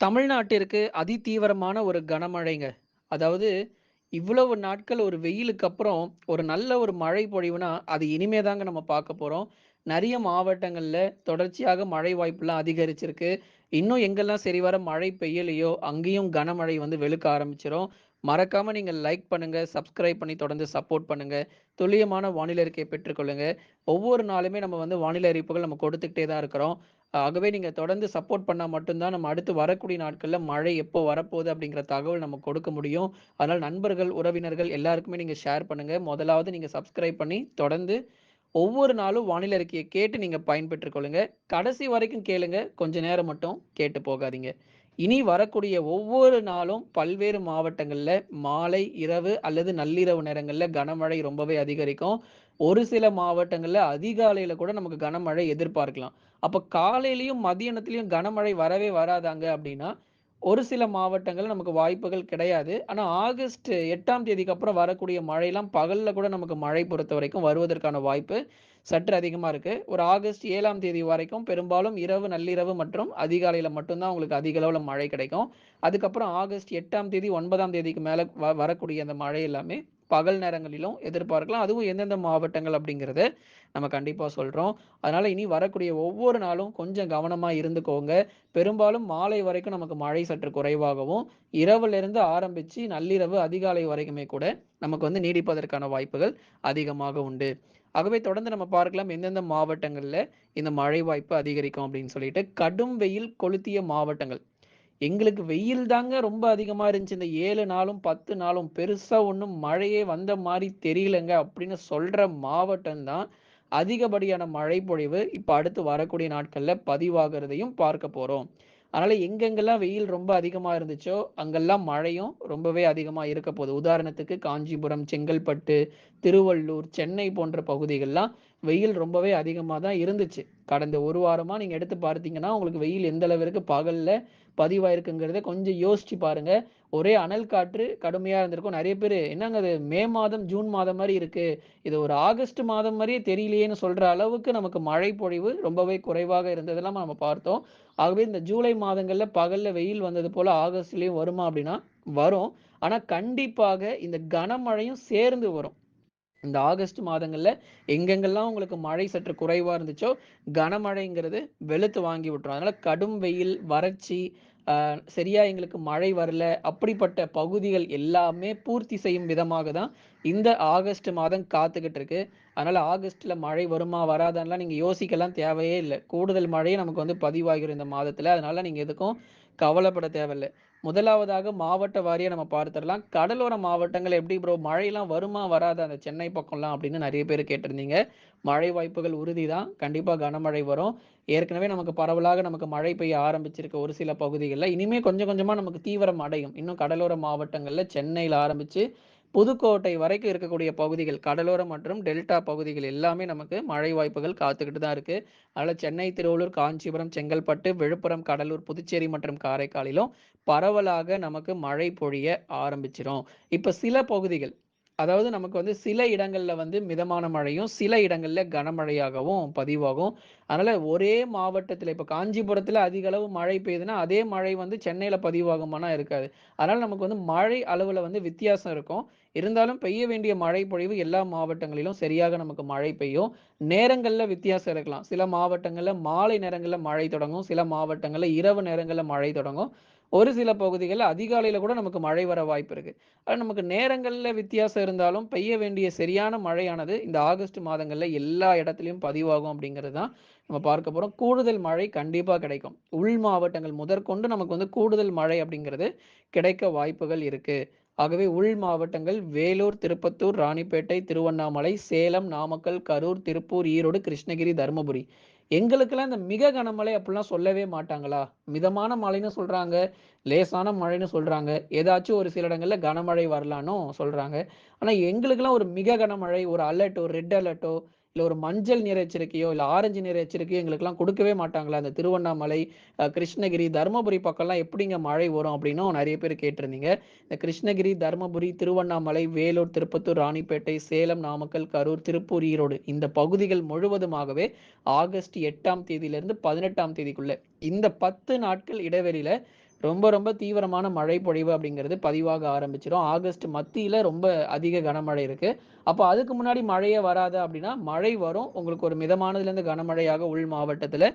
தமிழ்நாட்டிற்கு அதிதீவிரமான ஒரு கனமழைங்க. அதாவது இவ்வளவு நாட்கள் ஒரு வெயிலுக்கு அப்புறம் ஒரு நல்ல ஒரு மழை பொழிவுனா, அது இனிமே தாங்க நம்ம பார்க்க போகிறோம் நிறைய மாவட்டங்களில் தொடர்ச்சியாக மழை வாய்ப்புலாம் அதிகரிச்சிருக்கு. இன்னும் எங்கெல்லாம் சரி வர மழை பெய்யலையோ, அங்கேயும் கனமழை வந்து வெளுக்க ஆரம்பிச்சிடும் மறக்காம நீங்க லைக் பண்ணுங்க, சப்ஸ்கிரைப் பண்ணி தொடர்ந்து சப்போர்ட் பண்ணுங்க. துல்லியமான வானிலை அறிக்கையை பெற்றுக்கொள்ளுங்க. ஒவ்வொரு நாளுமே நம்ம வந்து வானிலை அறிவிப்புகள் நம்ம கொடுத்துக்கிட்டே தான் இருக்கிறோம். ஆகவே நீங்க தொடர்ந்து சப்போர்ட் பண்ணால் மட்டும்தான் நம்ம அடுத்து வரக்கூடிய நாட்கள்ல மழை எப்போ வரப்போகுது அப்படிங்கிற தகவல் நம்ம கொடுக்க முடியும். அதனால் நண்பர்கள், உறவினர்கள் எல்லாருக்குமே நீங்க ஷேர் பண்ணுங்க. முதலாவது நீங்க சப்ஸ்கிரைப் பண்ணி தொடர்ந்து ஒவ்வொரு நாளும் வானிலை அறிக்கையை கேட்டு நீங்கள் பயன்பெற்றுக் கொள்ளுங்க. கடைசி வரைக்கும் கேளுங்க. கொஞ்ச நேரம் மட்டும் கேட்டு போகாதீங்க. இனி வரக்கூடிய ஒவ்வொரு நாளும் பல்வேறு மாவட்டங்களில் மாலை, இரவு அல்லது நள்ளிரவு நேரங்களில் கனமழை ரொம்பவே அதிகரிக்கும். ஒரு சில மாவட்டங்களில் அதிகாலையில் கூட நமக்கு கனமழை எதிர்பார்க்கலாம். அப்போ காலையிலையும் மதியானத்துலேயும் கனமழை வரவே வராதாங்க அப்படின்னா, ஒரு சில மாவட்டங்களில் நமக்கு வாய்ப்புகள் கிடையாது. ஆனால் ஆகஸ்ட் எட்டாம் தேதிக்கு அப்புறம் வரக்கூடிய மழையெல்லாம் பகலில் கூட நமக்கு மழை பொறுத்த வரைக்கும் வருவதற்கான வாய்ப்பு சற்று அதிகமாக இருக்குது ஒரு ஆகஸ்ட் ஏழாம் தேதி வரைக்கும் பெரும்பாலும் இரவு, நள்ளிரவு மற்றும் அதிகாலையில் மட்டும்தான் உங்களுக்கு அதிக அளவில் மழை கிடைக்கும். அதுக்கப்புறம் ஆகஸ்ட் எட்டாம் தேதி, ஒன்பதாம் தேதிக்கு மேலே வ வரக்கூடிய அந்த மழை எல்லாமே பகல் நேரங்களிலும் எதிர்பார்க்கலாம். அதுவும் எந்தெந்த மாவட்டங்கள் அப்படிங்கிறத நம்ம கண்டிப்பாக சொல்கிறோம் அதனால் இனி வரக்கூடிய ஒவ்வொரு நாளும் கொஞ்சம் கவனமாக இருந்துக்கோங்க. பெரும்பாலும் மாலை வரைக்கும் நமக்கு மழை சற்று குறைவாகவும், இரவிலிருந்து ஆரம்பித்து நள்ளிரவு, அதிகாலை வரைக்குமே கூட நமக்கு வந்து நீடிப்பதற்கான வாய்ப்புகள் அதிகமாக உண்டு. ஆகவே தொடர்ந்து நம்ம பார்க்கலாம் எந்தெந்த மாவட்டங்களில் இந்த மழை வாய்ப்பு அதிகரிக்கும் அப்படின்னு சொல்லிட்டு. கடும் வெயில் கொளுத்திய மாவட்டங்கள். எங்களுக்கு வெயில் தாங்க ரொம்ப அதிகமா இருந்துச்சு. இந்த ஏழு நாளும், 10 நாளும் பெருசா ஒன்றும் மழையே வந்த மாதிரி தெரியலங்க அப்படின்னு சொல்ற மாவட்டம் தான் அதிகப்படியான மழை பொழிவு இப்போ அடுத்து வரக்கூடிய நாட்கள்ல பதிவாகிறதையும் பார்க்க போறோம். அதனால எங்கெங்கெல்லாம் வெயில் ரொம்ப அதிகமா இருந்துச்சோ, அங்கெல்லாம் மழையும் ரொம்பவே அதிகமா இருக்க போகுது. உதாரணத்துக்கு காஞ்சிபுரம், செங்கல்பட்டு, திருவள்ளூர், சென்னை போன்ற பகுதிகள்லாம் வெயில் ரொம்பவே அதிகமாக தான் இருந்துச்சு. கடந்த ஒரு வாரமாக நீங்கள் எடுத்து பார்த்தீங்கன்னா, உங்களுக்கு வெயில் எந்த அளவிற்கு பகலில் பதிவாயிருக்குங்கிறத கொஞ்சம் யோசிச்சு பாருங்க. ஒரே அனல் காற்று கடுமையாக இருந்திருக்கும். நிறைய பேர் என்னங்க அது மே மாதம், ஜூன் மாதம் மாதிரி இருக்கு. இது ஒரு ஆகஸ்ட் மாதம் மாதிரியே தெரியலையேன்னு சொல்ற அளவுக்கு நமக்கு மழை பொழிவு ரொம்பவே குறைவாக இருந்ததெல்லாம் நம்ம பார்த்தோம். ஆகவே இந்த ஜூலை மாதங்களில் பகலில் வெயில் வந்தது போல ஆகஸ்ட்லேயும் வருமா அப்படின்னா, வரும். ஆனால் கண்டிப்பாக இந்த கனமழையும் சேர்ந்து வரும். இந்த ஆகஸ்ட் மாதங்கள்ல எங்கெங்கெல்லாம் உங்களுக்கு மழை சற்று குறைவா இருந்துச்சோ, கனமழைங்கிறது வெளுத்து வாங்கி விட்டுரும். அதனால கடும் வெயில், வறட்சி, சரியாக சரியா எங்களுக்கு மழை வரல, அப்படிப்பட்ட பகுதிகள் எல்லாமே பூர்த்தி செய்யும் விதமாக தான் இந்த ஆகஸ்ட் மாதம் காத்துக்கிட்டு இருக்கு. அதனால ஆகஸ்ட்ல மழை வருமா? வராதான்லாம் நீங்க யோசிக்கலாம் தேவையே இல்லை கூடுதல் மழையே நமக்கு வந்து பதிவாகிடும் இந்த மாதத்துல. அதனால நீங்க எதுக்கும் கவலைப்பட தேவையில்ல. முதலாவதாக மாவட்ட வாரியாக நம்ம பார்த்துடலாம் கடலோர மாவட்டங்கள் எப்படி ப்ரோ மழையெல்லாம் வருமா? வராது அந்த சென்னை பக்கம்லாம் அப்படின்னு நிறைய பேர் கேட்டிருந்தீங்க. மழை வாய்ப்புகள் உறுதி தான். கண்டிப்பாக கனமழை வரும். ஏற்கனவே நமக்கு பரவலாக நமக்கு மழை பெய்ய ஆரம்பிச்சிருக்க ஒரு சில பகுதிகளில் இனிமே கொஞ்சம் கொஞ்சமாக நமக்கு தீவிரம் அடையும். இன்னும் கடலோர மாவட்டங்களில் சென்னையில் ஆரம்பித்து புதுக்கோட்டை வரைக்கும் இருக்கக்கூடிய பகுதிகள், கடலோரம் மற்றும் டெல்டா பகுதிகள் எல்லாமே நமக்கு மழை வாய்ப்புகள் காத்துக்கிட்டு தான் இருக்குது அதனால் சென்னை, திருவள்ளூர், காஞ்சிபுரம், செங்கல்பட்டு, விழுப்புரம், கடலூர், புதுச்சேரி மற்றும் காரைக்காலிலும் பரவலாக நமக்கு மழை பொழிய ஆரம்பிச்சிடும் இப்போ சில பகுதிகள், அதாவது நமக்கு வந்து சில இடங்களில் வந்து மிதமான மழையும், சில இடங்களில் கனமழையாகவும் பதிவாகும். அதனால் ஒரே மாவட்டத்தில் இப்போ காஞ்சிபுரத்தில் அதிக அளவு மழை பெய்யுதுன்னா, அதே மழை வந்து சென்னையில் பதிவாகுமானா இருக்காது. அதனால் நமக்கு வந்து மழை அளவில் வந்து வித்தியாசம் இருக்கும். இருந்தாலும் பெய்ய வேண்டிய மழை பொழிவு எல்லா மாவட்டங்களிலும் சரியாக நமக்கு மழை பெய்யும். நேரங்களில் வித்தியாசம் இருக்கலாம். சில மாவட்டங்களில் மாலை நேரங்களில் மழை தொடங்கும். சில மாவட்டங்களில் இரவு நேரங்களில் மழை தொடங்கும். ஒரு சில பகுதிகளில் அதிகாலையில் கூட நமக்கு மழை வர வாய்ப்பு இருக்கு. ஆனால் நமக்கு நேரங்களில் வித்தியாசம் இருந்தாலும் பெய்ய வேண்டிய சரியான மழையானது இந்த ஆகஸ்ட் மாதங்களில் எல்லா இடத்துலையும் பதிவாகும் அப்படிங்கிறது தான் நம்ம பார்க்க போகிறோம் கூடுதல் மழை கண்டிப்பாக கிடைக்கும். உள் மாவட்டங்கள் முதற்கொண்டு நமக்கு வந்து கூடுதல் மழை அப்படிங்கிறது கிடைக்க வாய்ப்புகள் இருக்குது ஆகவே உள் மாவட்டங்கள் வேலூர், திருப்பத்தூர், ராணிப்பேட்டை, திருவண்ணாமலை, சேலம், நாமக்கல், கரூர், திருப்பூர், ஈரோடு, கிருஷ்ணகிரி, தர்மபுரி. எங்களுக்கெல்லாம் இந்த மிக கனமழை அப்படிலாம் சொல்லவே மாட்டாங்களா? மிதமான மழைன்னு சொல்றாங்க. லேசான மழைன்னு சொல்றாங்க. ஏதாச்சும் ஒரு சில இடங்கள்ல கனமழை வரலான்னு சொல்றாங்க. ஆனா எங்களுக்கெல்லாம் ஒரு மிக கனமழை, ஒரு அலர்ட்டோ, ரெட் அலர்ட்டோ, இல்ல ஒரு மஞ்சள் நிற எச்சரிக்கையோ, இல்ல ஆரஞ்சு நிற எச்சரிக்கையோ எங்களுக்கெல்லாம் கொடுக்கவே மாட்டாங்களா? அந்த திருவண்ணாமலை, கிருஷ்ணகிரி, தர்மபுரி பக்கம்லாம் எப்படிங்க மழை வரும்? அப்படின்னும் நிறைய பேர் கேட்டிருந்தீங்க. இந்த கிருஷ்ணகிரி, தர்மபுரி, திருவண்ணாமலை, வேலூர், திருப்பத்தூர், ராணிப்பேட்டை, சேலம், நாமக்கல், கரூர், திருப்பூர், ஈரோடு இந்த பகுதிகள் முழுவதுமாகவே ஆகஸ்ட் எட்டாம் தேதியிலிருந்து 18ஆம் தேதிக்குள்ள இந்த 10 நாட்கள் இடைவெளியில ரொம்ப ரொம்ப தீவிரமான மழை பொழிவு அப்படிங்கிறது பதிவாக ஆரம்பிச்சிடும் ஆகஸ்ட் மத்தியில் ரொம்ப அதிக கனமழை இருக்கு. அப்போ அதுக்கு முன்னாடி மழையே வராது அப்படின்னா மழை வரும். உங்களுக்கு ஒரு மிதமானதுலேருந்து கனமழையாக உள் மாவட்டத்தில்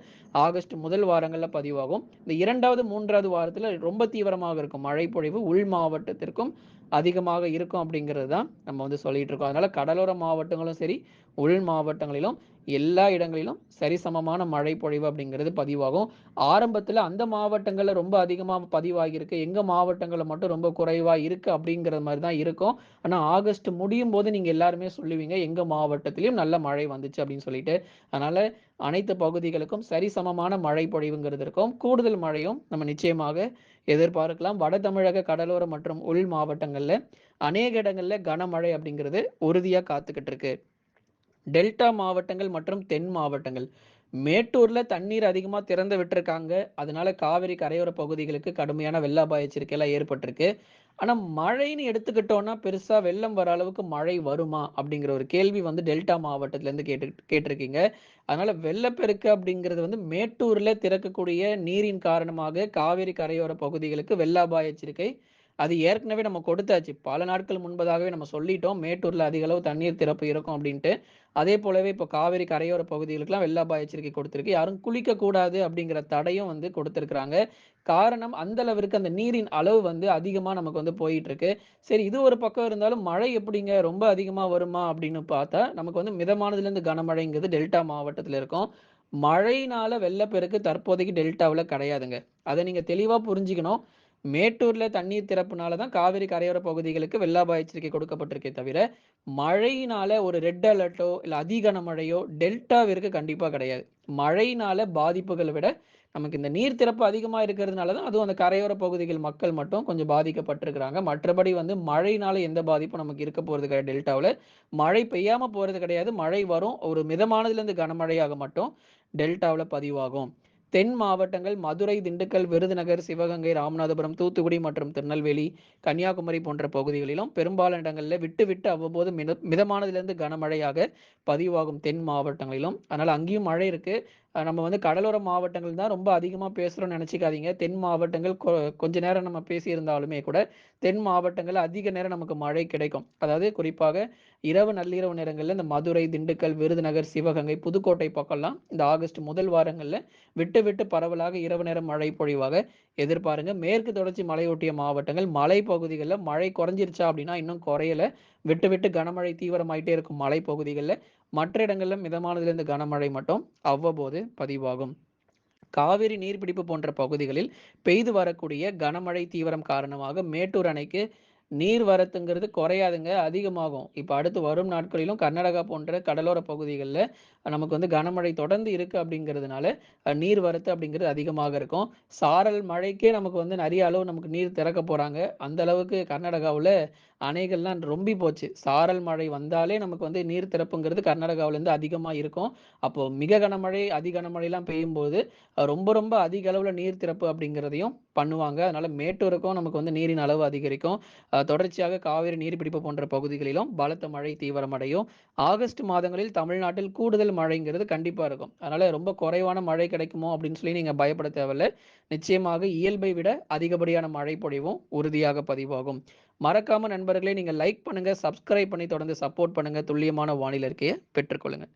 ஆகஸ்ட் முதல் வாரங்களில் பதிவாகும். இந்த இரண்டாவது மூன்றாவது வாரத்தில் ரொம்ப தீவிரமாக இருக்கும். மழை பொழிவு உள் மாவட்டத்திற்கும் அதிகமாக இருக்கும் அப்படிங்கிறது தான் நம்ம வந்து சொல்லிட்டு இருக்கோம். அதனால கடலோர மாவட்டங்களும் சரி உள் மாவட்டங்களிலும் எல்லா இடங்களிலும் சரிசமமான மழை பொழிவு அப்படிங்கிறது பதிவாகும். ஆரம்பத்தில் அந்த மாவட்டங்களில் ரொம்ப அதிகமாக பதிவாகியிருக்கு. எங்கள் மாவட்டங்களில் மட்டும் ரொம்ப குறைவாக இருக்குது அப்படிங்கிற மாதிரி தான் இருக்கும். ஆனால் ஆகஸ்ட் முடியும் போது நீங்கள் எல்லாருமே சொல்லுவீங்க எங்கள் மாவட்டத்திலையும் நல்ல மழை வந்துச்சு அப்படின்னு சொல்லிட்டு. அதனால் அனைத்து பகுதிகளுக்கும் சரிசமமான மழை பொழிவுங்கிறது இருக்கும். கூடுதல் மழையும் நம்ம நிச்சயமாக எதிர்பார்க்கலாம். வட தமிழக கடலோர மற்றும் உள் மாவட்டங்களில் அநேக இடங்களில் கனமழை அப்படிங்கிறது உறுதியாக காத்துக்கிட்டு இருக்கு. டெல்டா மாவட்டங்கள் மற்றும் தென் மாவட்டங்கள். மேட்டூர்ல தண்ணீர் அதிகமா திறந்து விட்டுருக்காங்க. அதனால காவிரி கரையோர பகுதிகளுக்கு கடுமையான வெள்ள அபாய எச்சரிக்கையெல்லாம் ஏற்பட்டிருக்கு. ஆனா மழைன்னு எடுத்துக்கிட்டோம்னா பெருசா வெள்ளம் வர அளவுக்கு மழை வருமா அப்படிங்கிற ஒரு கேள்வி வந்து டெல்டா மாவட்டத்துல இருந்து கேட்டு கேட்டிருக்கீங்க. அதனால வெள்ளப்பெருக்கு அப்படிங்கிறது வந்து மேட்டூர்ல திறக்கக்கூடிய நீரின் காரணமாக காவிரி கரையோர பகுதிகளுக்கு வெள்ள அபாய எச்சரிக்கை அது ஏற்கனவே நம்ம கொடுத்தாச்சு. பல நாட்கள் முன்பதாகவே நம்ம சொல்லிட்டோம். மேட்டூர்ல அதிக அளவு தண்ணீர் திறப்பு இருக்கும் அப்படின்ட்டு. அதே போலவே இப்போ காவிரி கரையோர பகுதிகளுக்கெல்லாம் வெள்ள அபாய எச்சரிக்கை கொடுத்துருக்கு. யாரும் குளிக்க கூடாது அப்படிங்கிற தடையும் வந்து கொடுத்துருக்குறாங்க. காரணம் அந்த அளவிற்கு அந்த நீரின் அளவு வந்து அதிகமா நமக்கு வந்து போயிட்டு இருக்கு சரி இது ஒரு பக்கம் இருந்தாலும் மழை எப்படிங்க? ரொம்ப அதிகமா வருமா? அப்படின்னு பார்த்தா நமக்கு வந்து மிதமானதுல இருந்து கனமழைங்கிறது டெல்டா மாவட்டத்துல இருக்கும். மழையினால வெள்ளப்பெருக்கு தற்போதைக்கு டெல்டாவில் கிடையாதுங்க. அதை நீங்கள் தெளிவாக புரிஞ்சுக்கணும். மேட்டூர்ல தண்ணீர் திறப்புனால தான் காவிரி கரையோர பகுதிகளுக்கு வெள்ளாபாய எச்சரிக்கை கொடுக்கப்பட்டிருக்கே தவிர மழையினால ஒரு ரெட் அலர்ட்டோ இல்லை அதிகன மழையோ டெல்டாவிற்கு கண்டிப்பா கிடையாது. மழையினால பாதிப்புகளை விட நமக்கு இந்த நீர் திறப்பு அதிகமாக இருக்கிறதுனால தான் அதுவும் அந்த கரையோர பகுதிகள் மக்கள் மட்டும் கொஞ்சம் பாதிக்கப்பட்டிருக்கிறாங்க. மற்றபடி வந்து மழையினால எந்த பாதிப்பும் நமக்கு இருக்க போகிறது கிடையாது டெல்டாவில். மழை பெய்யாமல் போகிறது கிடையாது. மழை வரும். ஒரு மிதமானதுலேருந்து கனமழையாக மட்டும் டெல்டாவில் பதிவாகும். தென் மாவட்டங்கள் மதுரை திண்டுக்கல் விருதுநகர் சிவகங்கை ராமநாதபுரம் தூத்துக்குடி மற்றும் திருநெல்வேலி கன்னியாகுமரி போன்ற பகுதிகளிலும் பெரும்பாலான இடங்களில் விட்டு விட்டு அவ்வப்போது மித மிதமானதிலிருந்து கனமழையாக பதிவாகும் தென் மாவட்டங்களிலும். அதனால் அங்கேயும் மழை இருக்கு. நம்ம வந்து கடலோர மாவட்டங்கள் தான் ரொம்ப அதிகமாக பேசுகிறோம்னு நினச்சிக்காதீங்க. தென் மாவட்டங்கள் கொ கொஞ்ச நேரம் நம்ம பேசியிருந்தாலுமே கூட தென் மாவட்டங்கள் அதிக நேரம் நமக்கு மழை கிடைக்கும். அதாவது குறிப்பாக இரவு நள்ளிரவு நேரங்களில் இந்த மதுரை திண்டுக்கல் விருதுநகர் சிவகங்கை புதுக்கோட்டை பக்கம்லாம் இந்த ஆகஸ்ட் முதல் வாரங்களில் விட்டு விட்டு பரவலாக இரவு நேரம் மழை பொழிவாக எதிர்பாருங்க. மேற்கு தொடர்ச்சி மலையொட்டிய மாவட்டங்கள் மலை பகுதிகளில் மழை குறைஞ்சிருச்சா அப்படின்னா இன்னும் குறையல. விட்டு விட்டு கனமழை தீவிரமாயிட்டே இருக்கும் மலை பகுதிகளில். மற்ற இடங்களில் மிதமானதிலிருந்து கனமழை மட்டும் அவ்வப்போது பதிவாகும். காவிரி நீர்பிடிப்பு போன்ற பகுதிகளில் பெய்து வரக்கூடிய கனமழை தீவிரம் காரணமாக மேட்டூர் அணைக்கு நீர் வரத்துங்கிறது குறையாதுங்க அதிகமாகும். இப்போ அடுத்து வரும் நாட்களிலும் கர்நாடகா போன்ற கடலோர பகுதிகளில் நமக்கு வந்து கனமழை தொடர்ந்து இருக்குது அப்படிங்கிறதுனால நீர் வரத்து அப்படிங்கிறது அதிகமாக இருக்கும். சாரல் மழைக்கே நமக்கு வந்து நிறைய அளவு நமக்கு நீர் திறக்க போகிறாங்க அந்த அளவுக்கு கர்நாடகாவில் அணைகள்லாம் ரொம்பி போச்சு. சாரல் மழை வந்தாலே நமக்கு வந்து நீர் திறப்புங்கிறது கர்நாடகாவிலேருந்து அதிகமாக இருக்கும். அப்போ மிக கனமழை அதி கனமழைலாம் பெய்யும்போது ரொம்ப ரொம்ப அதிக அளவில் நீர் திறப்பு அப்படிங்கிறதையும் பண்ணுவாங்க. அதனால மேட்டூருக்கும் நமக்கு வந்து நீரின் அளவு அதிகரிக்கும். தொடர்ச்சியாக காவிரி நீர்பிடிப்பு போன்ற பகுதிகளிலும் பலத்த மழை தீவிரமடையும். ஆகஸ்ட் மாதங்களில் தமிழ்நாட்டில் கூடுதல் மழைங்கிறது கண்டிப்பாக இருக்கும். அதனால ரொம்ப குறைவான மழை கிடைக்குமோ அப்படின்னு சொல்லி நீங்கள் பயப்பட தேவையில்லை. நிச்சயமாக இயல்பை விட அதிகப்படியான மழை பொழிவும் உறுதியாக பதிவாகும். மறக்காம நண்பர்களே நீங்கள் லைக் பண்ணுங்கள் சப்ஸ்கிரைப் பண்ணி தொடர்ந்து சப்போர்ட் பண்ணுங்கள் துல்லியமான வானிலை இருக்கையை பெற்றுக்கொள்ளுங்கள்